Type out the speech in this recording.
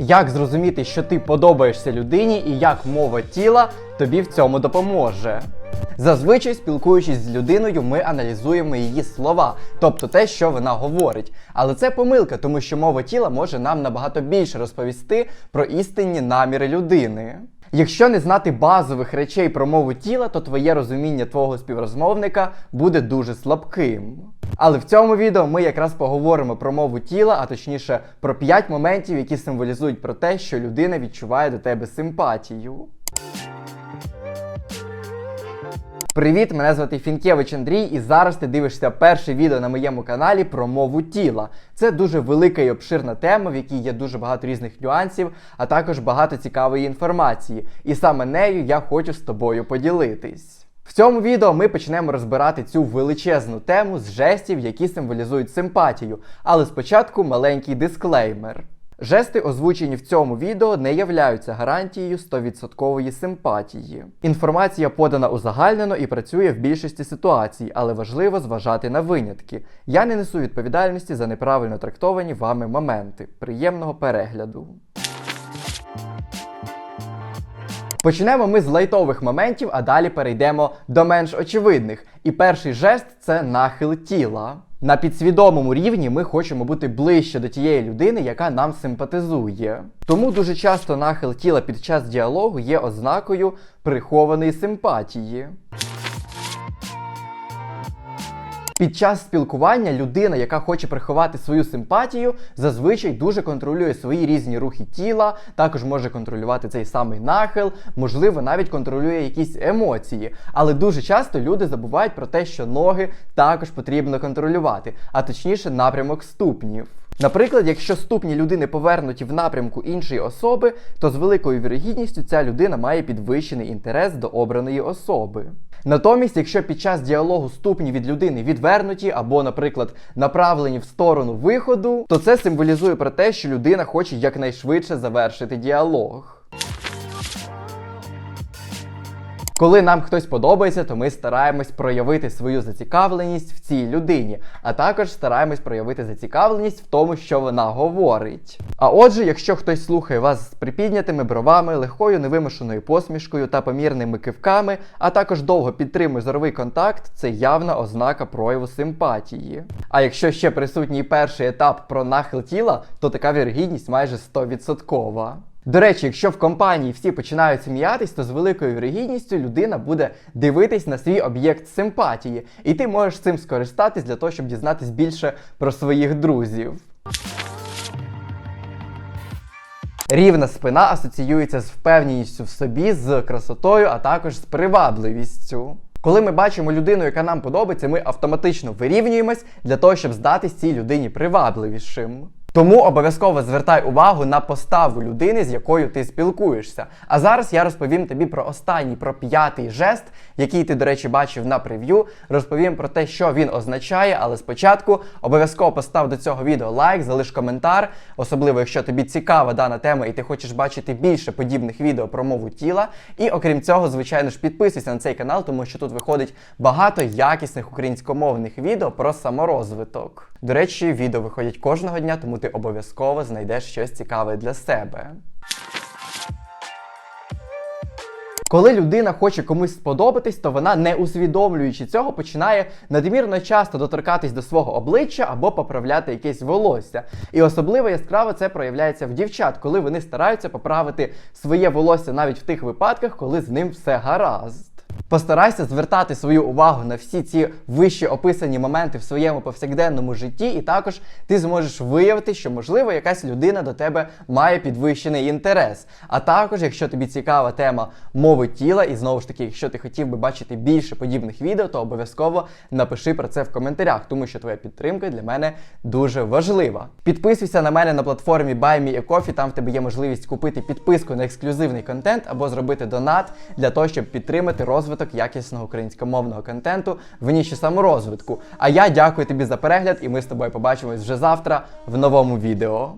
Як зрозуміти, що ти подобаєшся людині і як мова тіла тобі в цьому допоможе? Зазвичай, спілкуючись з людиною, ми аналізуємо її слова, тобто те, що вона говорить. Але це помилка, тому що мова тіла може нам набагато більше розповісти про істинні наміри людини. Якщо не знати базових речей про мову тіла, то твоє розуміння твого співрозмовника буде дуже слабким. Але в цьому відео ми якраз поговоримо про мову тіла, а точніше про 5 моментів, які символізують про те, що людина відчуває до тебе симпатію. Привіт, мене звати Фінкевич Андрій, і зараз ти дивишся перше відео на моєму каналі про мову тіла. Це дуже велика і обширна тема, в якій є дуже багато різних нюансів, а також багато цікавої інформації. І саме нею я хочу з тобою поділитись. В цьому відео ми почнемо розбирати цю величезну тему з жестів, які символізують симпатію. Але спочатку маленький дисклеймер. Жести, озвучені в цьому відео, не являються гарантією 100% симпатії. Інформація подана узагальнено і працює в більшості ситуацій, але важливо зважати на винятки. Я не несу відповідальності за неправильно трактовані вами моменти. Приємного перегляду. Почнемо ми з лайтових моментів, а далі перейдемо до менш очевидних. І перший жест це нахил тіла. На підсвідомому рівні ми хочемо бути ближче до тієї людини, яка нам симпатизує. Тому дуже часто нахил тіла під час діалогу є ознакою прихованої симпатії. Під час спілкування людина, яка хоче приховати свою симпатію, зазвичай дуже контролює свої різні рухи тіла, також може контролювати цей самий нахил, можливо, навіть контролює якісь емоції. Але дуже часто люди забувають про те, що ноги також потрібно контролювати, а точніше напрямок ступнів. Наприклад, якщо ступні людини повернуті в напрямку іншої особи, то з великою вірогідністю ця людина має підвищений інтерес до обраної особи. Натомість, якщо під час діалогу ступні від людини відвернуті або, наприклад, направлені в сторону виходу, то це символізує про те, що людина хоче якнайшвидше завершити діалог. Коли нам хтось подобається, то ми стараємось проявити свою зацікавленість в цій людині, а також стараємось проявити зацікавленість в тому, що вона говорить. А отже, якщо хтось слухає вас з припіднятими бровами, легкою невимушеною посмішкою та помірними кивками, а також довго підтримує зоровий контакт, це явна ознака прояву симпатії. А якщо ще присутній перший етап про нахил тіла, то така вірогідність майже 100%. До речі, якщо в компанії всі починають сміятись, то з великою вірогідністю людина буде дивитись на свій об'єкт симпатії, і ти можеш цим скористатись для того, щоб дізнатись більше про своїх друзів. Рівна спина асоціюється з впевненістю в собі, з красотою, а також з привабливістю. Коли ми бачимо людину, яка нам подобається, ми автоматично вирівнюємось для того, щоб здатись цій людині привабливішим. Тому обов'язково звертай увагу на поставу людини, з якою ти спілкуєшся. А зараз я розповім тобі про останній, про п'ятий жест, який ти, до речі, бачив на прев'ю. Розповім про те, що він означає, але спочатку обов'язково постав до цього відео лайк, залиш коментар, особливо якщо тобі цікава дана тема і ти хочеш бачити більше подібних відео про мову тіла. І окрім цього, звичайно ж, підписуйся на цей канал, тому що тут виходить багато якісних українськомовних відео про саморозвиток. До речі, відео виходять кожного дня, тому ти обов'язково знайдеш щось цікаве для себе. Коли людина хоче комусь сподобатись, то вона, не усвідомлюючи цього, починає надмірно часто доторкатись до свого обличчя або поправляти якесь волосся. І особливо яскраво це проявляється в дівчат, коли вони стараються поправити своє волосся навіть в тих випадках, коли з ним все гаразд. Постарайся звертати свою увагу на всі ці вище описані моменти в своєму повсякденному житті, і також ти зможеш виявити, що можливо якась людина до тебе має підвищений інтерес. А також, якщо тобі цікава тема мови тіла, і знову ж таки, якщо ти хотів би бачити більше подібних відео, то обов'язково напиши про це в коментарях, тому що твоя підтримка для мене дуже важлива. Підписуйся на мене на платформі BuyMeACoffee, там в тебе є можливість купити підписку на ексклюзивний контент або зробити донат для того, щоб підтримати розвиток якісного українськомовного контенту в ніші саморозвитку. А я дякую тобі за перегляд, і ми з тобою побачимось вже завтра в новому відео.